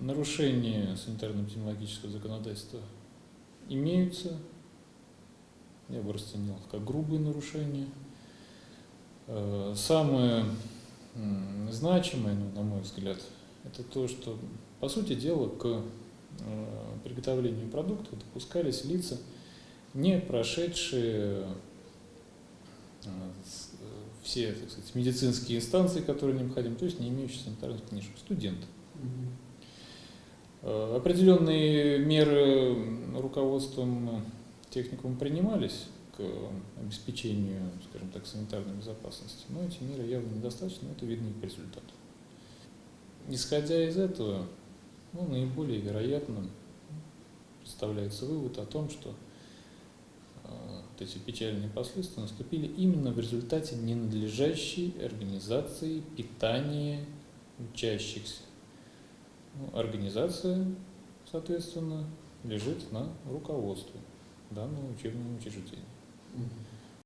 нарушения санитарно-эпидемиологического законодательства имеются. Я бы расценил как грубые нарушения. Э, самое значимое, ну, на мой взгляд, это то, что, по сути дела, к э, приготовлению продукта допускались лица, не прошедшие э, все так сказать, медицинские инстанции, которые необходимы, то есть не имеющие санитарных книжек, студенты. Угу. Определенные меры руководством техникум принимались к обеспечению, скажем так, санитарной безопасности, но эти меры явно недостаточны, это видно и по результату. Исходя из этого, ну, наиболее вероятным представляется вывод о том, что вот эти печальные последствия наступили именно в результате ненадлежащей организации питания учащихся. Организация, соответственно, лежит на руководстве данного учебного учреждения.